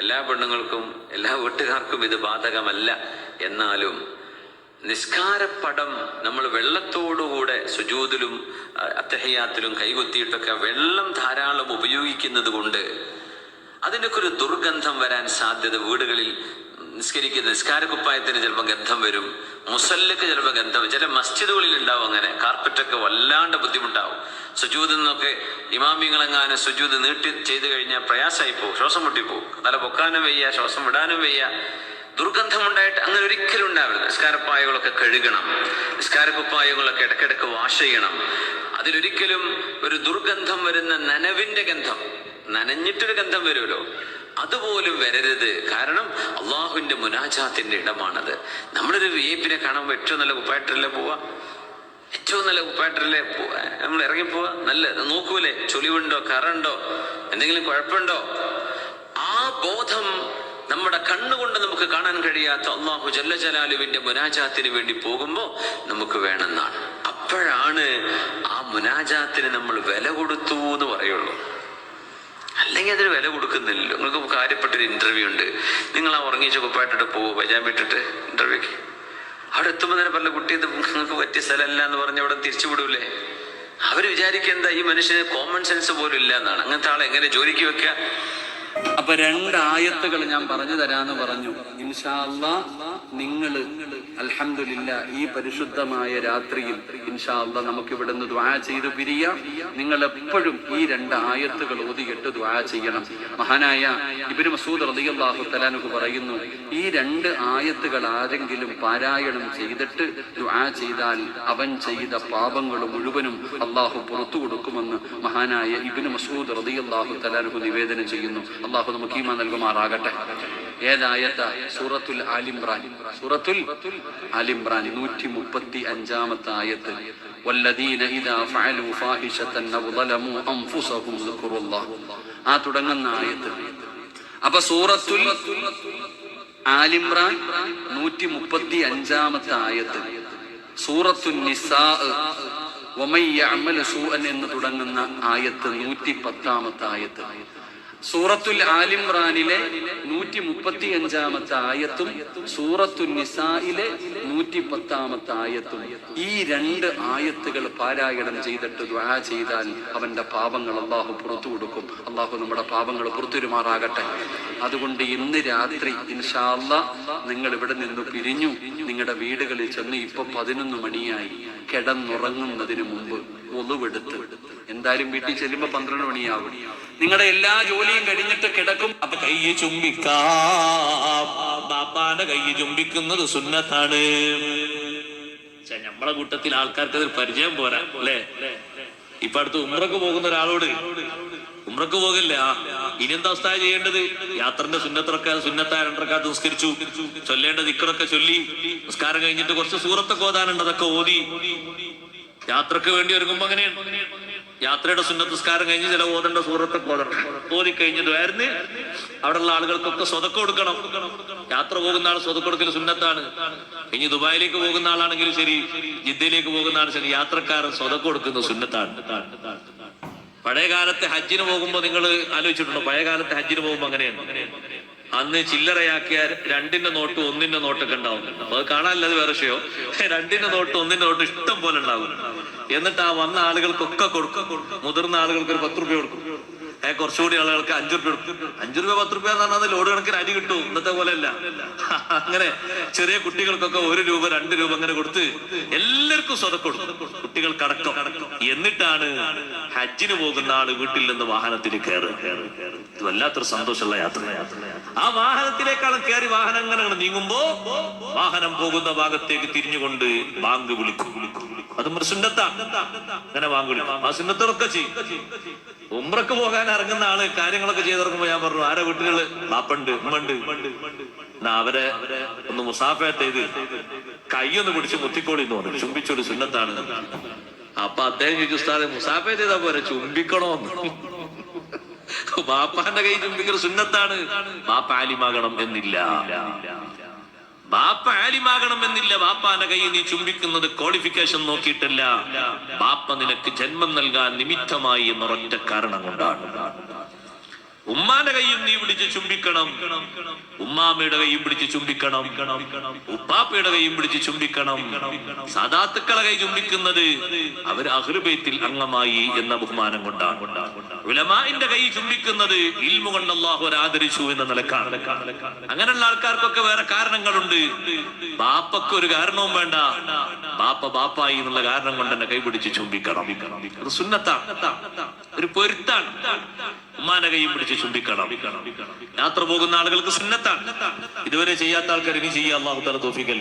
എല്ലാ പെണ്ണുങ്ങൾക്കും എല്ലാ വീട്ടുകാർക്കും ഇത് ബാധകമല്ല. എന്നാലും നിസ്കാരപ്പടം നമ്മൾ വെള്ളത്തോടുകൂടെ സുജൂതിലും അത്തഹയാത്തിലും കൈകുത്തിയിട്ടൊക്കെ വെള്ളം ധാരാളം ഉപയോഗിക്കുന്നത് കൊണ്ട് അതിനൊക്കെ ഒരു ദുർഗന്ധം വരാൻ സാധ്യത വീടുകളിൽ നിസ്കരിക്കുന്ന നിസ്കാരക്കുപ്പായത്തിന് ചിലപ്പോൾ ഗന്ധം വരും മുസല്ലക്ക് ചിലപ്പോൾ ഗന്ധം. ചില മസ്ജിദുകളിൽ ഉണ്ടാവും അങ്ങനെ. കാർപ്പറ്റൊക്കെ വല്ലാണ്ട് ബുദ്ധിമുട്ടാവും. സുജൂത് നിന്നൊക്കെ ഇമാമിങ്ങളെങ്ങാനും സുജൂത് നീട്ടി ചെയ്തു കഴിഞ്ഞാൽ പ്രയാസമായി പോകും ശ്വാസം മുട്ടിപ്പോവും. തല പൊക്കാനും വയ്യ ശ്വാസം വിടാനും വയ്യ. ദുർഗന്ധമുണ്ടായിട്ട് അങ്ങനെ ഒരിക്കലും ഉണ്ടാവരുത് നിസ്കാരപ്പായകളൊക്കെ കഴുകണം. നിസ്കാരക്കുപ്പായങ്ങളൊക്കെ ഇടയ്ക്കിടയ്ക്ക് വാഷ് ചെയ്യണം. അതിലൊരിക്കലും ഒരു ദുർഗന്ധം വരുന്ന നനവിന്റെ ഗന്ധം നനഞ്ഞിട്ടൊരു ഗന്ധം വരുമല്ലോ. അതുപോലും വരരുത്. കാരണം അള്ളാഹുവിന്റെ മുനാജാത്തിന്റെ ഇടമാണത്. നമ്മളൊരു വിയപ്പിനെ കാണുമ്പോൾ ഏറ്റവും നല്ല കുപ്പായിട്ടല്ലേ പോവാ? ഏറ്റവും നല്ല കുപ്പായിട്ടല്ലേ പോവാ നമ്മൾ ഇറങ്ങി പോവാ നല്ല നോക്കൂലേ? ചൊളിവുണ്ടോ കറുണ്ടോ? എന്തെങ്കിലും കുഴപ്പമുണ്ടോ? ആ ബോധം നമ്മുടെ കണ്ണുകൊണ്ട് നമുക്ക് കാണാൻ കഴിയാത്ത അള്ളാഹു ജല്ല ജലാലുവിന്റെ മുനാജാത്തിന് വേണ്ടി പോകുമ്പോൾ നമുക്ക് വേണമെന്നാണ്. അപ്പോഴാണ് ആ മുനാജാത്തിന് നമ്മൾ വില കൊടുത്തു എന്ന് പറയുള്ളൂ. അല്ലെങ്കിൽ അതിന് വില കൊടുക്കുന്നില്ലല്ലോ നിങ്ങൾക്ക് കാര്യപ്പെട്ടൊരു ഇന്റർവ്യൂ ഉണ്ട്. നിങ്ങൾ ആ ഉറങ്ങിച്ച കുപ്പായിട്ടിട്ട് പോവോ? പജാൻ വിട്ടിട്ട് ഇന്റർവ്യൂക്ക് അവിടെ എത്തുമ്പോൾ തന്നെ പറഞ്ഞ കുട്ടി ഇത് നിങ്ങൾക്ക് പറ്റിയ സ്ഥലമല്ല എന്ന് പറഞ്ഞ് അവിടെ തിരിച്ചു വിടൂലേ? അവർ വിചാരിക്കുക എന്താ ഈ മനുഷ്യന് കോമൺ സെൻസ് പോലും ഇല്ല എന്നാണ്. അങ്ങനത്തെ ആളെ എങ്ങനെ ജോലിക്ക് വെക്കുക അപ്പൊ രണ്ട് ആയത്തുകൾ ഞാൻ പറഞ്ഞു തരാന്ന് പറഞ്ഞു. ഇൻഷാല്ല നിങ്ങൾ അൽഹംദുലില്ല ഈ പരിശുദ്ധമായ രാത്രിയിൽ ഇൻഷാല്ല നമുക്ക് ഇവിടുന്ന് ദ്വാ ചെയ്ത് പിരിയാം. നിങ്ങൾ എപ്പോഴും ഈ രണ്ട് ആയത്തുകൾ ഓതിയിട്ട് ദ്വാ ചെയ്യണം. മഹാനായ ഇബിന് മസൂദ് റളിയല്ലാഹു തലാനുക്ക് പറയുന്നു ഈ രണ്ട് ആയത്തുകൾ ആരെങ്കിലും പാരായണം ചെയ്തിട്ട് ദ്വാ ചെയ്താൽ അവൻ ചെയ്ത പാപങ്ങൾ മുഴുവനും അള്ളാഹു പുറത്തു കൊടുക്കുമെന്ന് മഹാനായ ഇബിന് മസൂദ് റളിയല്ലാഹു തലാനുക്ക് നിവേദനം ചെയ്യുന്നു. അള്ളാഹു നമുക്ക് ഈമാ നൽകുമാറാകട്ടെ ഏതായത്ത സൂറത്തുൽ ആലിംറാൻ സൂറത്തുൽ ആലിംറാൻ നൂറ്റി മുപ്പത്തി അഞ്ചാമത്തെ ആയത്ത് والذين إذا فعلوا فاحشة أو ظلموا أنفسهم ذكروا الله ആ തുടങ്ങുന്ന ആയത്ത് അപ്പൊ സൂറത്തുൽ ആലിംറാൻ നൂറ്റി മുപ്പത്തി അഞ്ചാമത്തെ ആയത്ത് സൂറത്തുൽ നിസാ വമൻ യഅമൽ സൂഅൻ എന്ന് തുടങ്ങുന്ന ആയത്ത് നൂറ്റി പത്താമത്തെ ആയത്ത് സൂറത്തുൽ ആലിംറാനിലെ നൂറ്റി മുപ്പത്തി അഞ്ചാമത്തെ ആയത്തും സൂറത്തുൽ നിസായിലെ നൂറ്റി പത്താമത്തെ ആയത്തും ഈ രണ്ട് ആയത്തുകൾ പാരായണം ചെയ്തിട്ട് ദ്വാ ചെയ്താൽ അവന്റെ പാപങ്ങൾ അള്ളാഹു പുറത്തു കൊടുക്കും. അള്ളാഹു നമ്മുടെ പാപങ്ങൾ പുറത്തുരുമാറാകട്ടെ അതുകൊണ്ട് ഇന്ന് രാത്രി ഇൻഷാല്ല നിങ്ങൾ ഇവിടെ നിന്ന് പിരിഞ്ഞു നിങ്ങളുടെ വീടുകളിൽ ചെന്ന് ഇപ്പൊ പതിനൊന്ന് മണിയായി കിടന്നുറങ്ങുന്നതിന് മുമ്പ് ഒളിവെടുത്ത്. എന്തായാലും വീട്ടിൽ ചെല്ലുമ്പോ പന്ത്രണ്ട് മണിയാവും. നിങ്ങളുടെ എല്ലാ ജോലിയും കഴിഞ്ഞിട്ട് കിടക്കും. അപ്പൊ കയ്യെ ചുംബിക്കാം. ബാപ്പാന്റെ കയ്യെ ചുംബിക്കുന്നത് സുന്നത്താണ്. ഛെ, നമ്മളെ കൂട്ടത്തിൽ ആൾക്കാർക്ക് അതിൽ പരിചയം പോരാ അല്ലേ? ഇപ്പൊ അടുത്ത് ഉമ്രക്ക് പോകുന്ന ഒരാളോട് ഉമ്രക്ക് പോകില്ല? ഇനി എന്താ അവസ്ഥ ചെയ്യേണ്ടത്? യാത്രന്റെ സുന്നത്തിറക്ക സുന്നത്തായ രണ്ടരക്കാത്ത് നിസ്കരിച്ചു. ചൊല്ലേണ്ട ദിക്കറൊക്കെ ചൊല്ലി. നിസ്കാരം കഴിഞ്ഞിട്ട് കുറച്ച് സൂറത്തൊക്കെ ഓതാനുണ്ട് അതൊക്കെ ഓതി. യാത്രയ്ക്ക് വേണ്ടി ഒരുങ്ങുമ്പോ അങ്ങനെയാണ് യാത്രയുടെ സുന്നത്തസ്കാരം കഴിഞ്ഞ് ചില ഓതണ്ട സുഹൃത്തെ ഓതണം ഓതി അവിടെയുള്ള ആളുകൾക്കൊക്കെ സ്വതക്കം കൊടുക്കണം. യാത്ര പോകുന്ന ആൾ സ്വതക്കം കൊടുക്കൽ സുന്നത്താണ്. ഇനി ദുബായിലേക്ക് പോകുന്ന ആളാണെങ്കിലും ശരി ജിദ്ദയിലേക്ക് പോകുന്ന ആൾ ശരി യാത്രക്കാരൻ സ്വതക്കം കൊടുക്കുന്ന സുന്നത്താണ്. പഴയ കാലത്തെ ഹജ്ജിന് പോകുമ്പോൾ നിങ്ങൾ ആലോചിച്ചിട്ടുണ്ടോ? പഴയ കാലത്തെ ഹജ്ജിന് പോകുമ്പോ അങ്ങനെയാണ്. അന്ന് ചില്ലറയാക്കിയ രണ്ടിന്റെ നോട്ട് ഒന്നിന്റെ നോട്ടൊക്കെ ഉണ്ടാവും. അത് കാണാനല്ലത് വേറെ വിഷയോ? രണ്ടിന്റെ നോട്ട് ഒന്നിന്റെ നോട്ട് ഇഷ്ടം പോലെ ഉണ്ടാവും. എന്നിട്ട് ആ വന്ന ആളുകൾക്കൊക്കെ കൊടുക്കും. മുതിർന്ന ആളുകൾക്ക് ഒരു പത്ത് റുപ്യ കൊടുക്കും. ഏ കുറച്ചുകൂടി ആളുകൾക്ക് അഞ്ചു രൂപ കൊടുക്കും. അഞ്ചു റുപ്യ പത്ത് റുപ്യ എന്ന് പറഞ്ഞാൽ ലോഡ് കണക്കിന് അരി കിട്ടും ഇന്നത്തെ പോലെ അല്ല അങ്ങനെ ചെറിയ കുട്ടികൾക്കൊക്കെ ഒരു രൂപ രണ്ട് രൂപ അങ്ങനെ കൊടുത്ത് എല്ലാവർക്കും സ്വതക്കൊടു കൊടുക്കും കുട്ടികൾക്കടക്കം. എന്നിട്ടാണ് ഹജ്ജിന് പോകുന്ന ആൾ വീട്ടിൽ നിന്ന് വാഹനത്തിൽ കയറ് ഇത് വല്ലാത്തൊരു സന്തോഷമുള്ള യാത്ര. ആ വാഹനത്തിലേക്കാണ് കയറി വാഹനം അങ്ങനെ നീങ്ങുമ്പോ വാഹനം പോകുന്ന ഭാഗത്തേക്ക് തിരിഞ്ഞുകൊണ്ട് ബാങ്ക് വിളിക്കും. അത് സുന്നത്താ. അങ്ങനെ വിളിക്കും. ആ സുന്നത്തൊക്കെ ചെയ്യും. ഉമ്രക്ക് പോകാൻ ഇറങ്ങുന്ന ആൾ കാര്യങ്ങളൊക്കെ ചെയ്തിറങ്ങുമ്പോ ഞാൻ പറഞ്ഞു ആരെ വീട്ടുകൾ ബാപ്പുണ്ട് ഉമ്മണ്ട് അവരെ ഒന്ന് മുസാഫയത്ത് ചെയ്ത് കൈയൊന്ന് പിടിച്ച് മുത്തിക്കോളി എന്ന് പറഞ്ഞു. ചുംബിച്ചൊരു സുന്നത്താണ്. അപ്പൊ അദ്ദേഹം ചോദിച്ചു ഉസ്താദെ മുസാഫയത്ത് ചെയ്താ പോരെ? ചുംബിക്കണോന്ന്. ബാപ്പാന്റെ കൈ ചുംബിക്കൽ സുന്നത്താണ്. ബാപ്പ ആലിമാകണം എന്നില്ല. ബാപ്പ ആലിമാകണമെന്നില്ല ബാപ്പാന്റെ കൈ നീ ചുംബിക്കുന്നത് ക്വാളിഫിക്കേഷൻ നോക്കിയിട്ടല്ല. ബാപ്പ നിനക്ക് ജന്മം നൽകാൻ നിമിത്തമായി എന്നൊരൊറ്റ കാരണം കൊണ്ടാണ്. ഉമ്മാന്റെ കൈയും നീ പിടിച്ച് ചുംബിക്കണം. ഉമ്മാമ്മയുടെ കൈയും പിടിച്ച് ചുംബിക്കണം. ഉപ്പാപ്പയുടെ കൈയും പിടിച്ച് ചുംബിക്കണം. സദാത്തുക്കളെ കൈ ചുംബിക്കുന്നത് അവർ അഹ്ലുബൈത്തിൽ അംഗമായി എന്ന ബഹുമാനം കൊണ്ടാണ്. ഉലമാന്റെ കൈ ചുംബിക്കുന്നത് ഇൽമു കൊണ്ട് അള്ളാഹു ആദരിച്ചു എന്ന നിലക്കാണ്. അങ്ങനെയുള്ള ആൾക്കാർക്കൊക്കെ വേറെ കാരണങ്ങളുണ്ട്. ബാപ്പക്ക് ഒരു കാരണവും വേണ്ട. ബാപ്പ ബാപ്പായി എന്നുള്ള കാരണം കൊണ്ട് തന്നെ കൈപിടിച്ച് ചുംബിക്കണം. അത് സുന്നത്താണ്. ഒരു പൊരുത്താണ്. ഉമ്മാനെ കൈയും പിടിച്ച് ചുംബിക്കണം. യാത്ര പോകുന്ന ആളുകൾക്ക് സുന്നത്താണ്. ഇതുവരെ ചെയ്യാത്ത ആൾക്കാർ ഇനി ചെയ്യാൻ അള്ളാഹു തല തോഫിക്കൽ